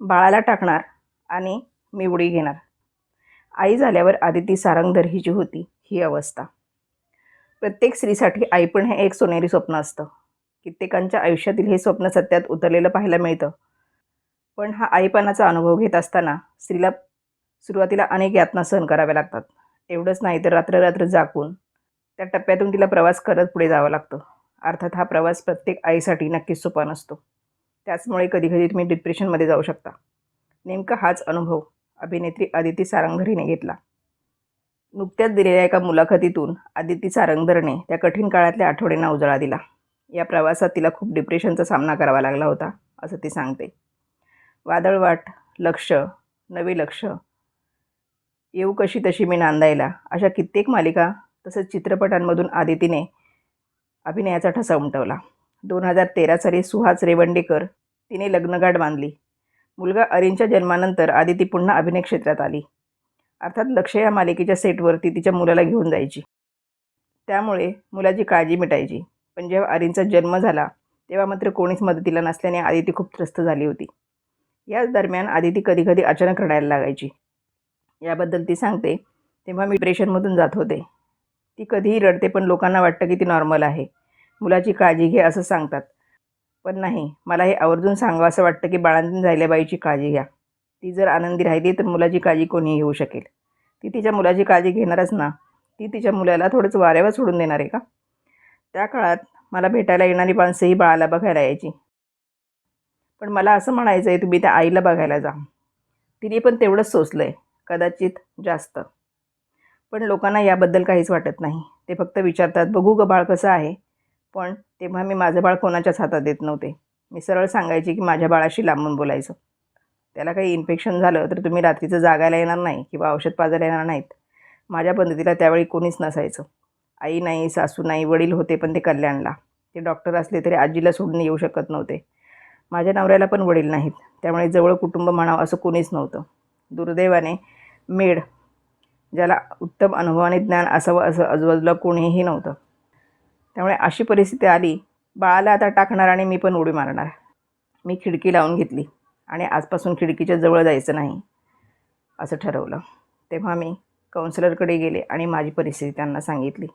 बाळाला टाकणार आणि मी उडी घेणार. आई झाल्यावर आदिती सारंगधर हिची होती ही अवस्था. प्रत्येक स्त्रीसाठी आई पण हे एक सोनेरी स्वप्न असतं. कित्येकांच्या आयुष्यातील हे स्वप्न सत्यात उतरलेलं पाहायला मिळतं. पण हा आईपणाचा अनुभव घेत असताना स्त्रीला सुरुवातीला अनेक यातना सहन कराव्या लागतात. एवढंच नाही तर रात्र रात्र जागून त्या टप्प्यातून तिला प्रवास करत पुढे जावं लागतं. अर्थात हा प्रवास प्रत्येक आईसाठी नक्कीच सोपा नसतो. त्याचमुळे कधीकधी तुम्ही डिप्रेशनमध्ये जाऊ शकता. नेमका हाच अनुभव अभिनेत्री आदिती सारंगधरीने घेतला. नुकत्याच दिलेल्या एका मुलाखतीतून आदिती सारंगधरने त्या कठीण काळातल्या आठवड्यांना उजाळा दिला. या प्रवासात तिला खूप डिप्रेशनचा सामना करावा लागला होता असं ती सांगते. वादळवाट लक्ष नवे लक्ष. येऊ कशी तशी मी नांदायला. अशा कित्येक मालिका तसंच चित्रपटांमधून आदितीने अभिनयाचा ठसा उमटवला. दोन हजार तेरा साली सुहास रेवंडेकर तिने लग्नगाठ बांधली. मुलगा अरिनच्या जन्मानंतर आदिती पुन्हा अभिनय क्षेत्रात आली. अर्थात लक्ष या मालिकेच्या सेटवरती तिच्या मुलाला घेऊन जायची. त्यामुळे मुलाची काळजी मिटायची. पण जेव्हा अरिनचा जन्म झाला तेव्हा मात्र कोणीच मदतीला नसल्याने आदिती खूप त्रस्त झाली होती. याच दरम्यान आदिती कधीकधी अचानक रडायला लागायची. याबद्दल ती सांगते तेव्हा मी डिप्रेशनमधून जात होते. ती कधीही रडते पण लोकांना वाटतं की ती नॉर्मल आहे. मुलाची काळजी घे असं सांगतात. पण नाही. मला हे आवर्जून सांगावं असं वाटतं की बाळांतून झालेल्या बाईची काळजी घ्या. ती जर आनंदी राहिली तर मुलाची काळजी कोणीही घेऊ शकेल. ती तिच्या मुलाची काळजी घेणारच ना. ती तिच्या मुलाला थोडंसं वाऱ्यावर सोडून देणार आहे का? त्या काळात मला भेटायला येणारी माणसंही बाळाला बघायला यायची. पण मला असं म्हणायचं आहे तुम्ही त्या आईला बघायला जा. तिने पण तेवढंच सोचलं आहे कदाचित जास्त. पण लोकांना याबद्दल काहीच वाटत नाही. ते फक्त विचारतात बघू ग बाळ कसं आहे? पण तेव्हा मी माझं बाळ कोणाच्याच हातात देत नव्हते. मी सरळ सांगायची की माझ्या बाळाशी लांबून बोलायचं. त्याला काही इन्फेक्शन झालं तर तुम्ही रात्रीचं जागायला येणार नाही किंवा औषध पाजायला येणार नाहीत. माझ्या पद्धतीला त्यावेळी कोणीच नसायचं. आई नाही सासू नाही वडील होते पण ते कल्याणला. ते डॉक्टर असले तरी आजीला सोडून येऊ शकत नव्हते. माझ्या नवऱ्याला पण वडील नाहीत. त्यामुळे जवळ कुटुंब म्हणावं असं कोणीच नव्हतं. दुर्दैवाने मेड ज्याला उत्तम अनुभवाने ज्ञान असावं असं आजूबाजूला कोणीही नव्हतं. त्यामुळे अशी परिस्थिती आली बाळाला आता टाकणार आणि मी पण उडी मारणार. मी खिडकी लावून घेतली आणि आजपासून खिडकीच्या जवळ जायचं नाही असं ठरवलं. तेव्हा मी काउन्सिलरकडे गेले आणि माझी परिस्थिती त्यांना सांगितली.